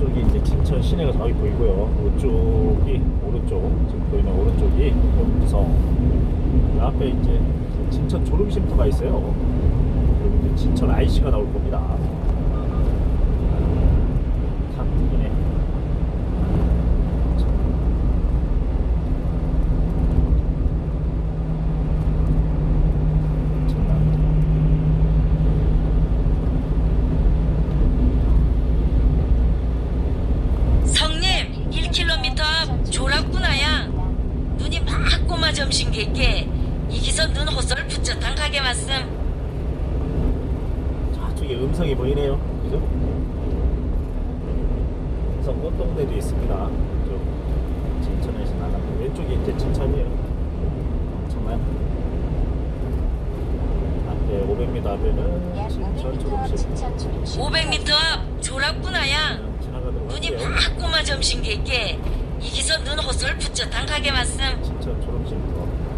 왼쪽이 이제 진천 시내가 저기 보이고요. 이쪽이 오른쪽, 지금 보이는 오른쪽이 용성. 그 앞에 이제 진천 졸음쉼터가 있어요. 그리고 이제 진천 IC가 나올 겁니다. 참 이네. 엄청납니다. 성님 1km 앞 조락구나야 눈이 막 점심 개께 이기서 눈 호설 붙였단 가게 말씀 저쪽에 음성이 보이네요. 그죠? 음성 꽃동대도 있습니다. 좀 진천에서 나가면 왼쪽이 이제 진천이에요. 엄청난 앞에 500m 앞에는 진천 초록실 500m 앞 조락구나야 지나가도록 눈이 할게요. 막 꼬마 점심 개께 이 기서 눈 호설 붙였단 가게 말씀 진천 초록실부터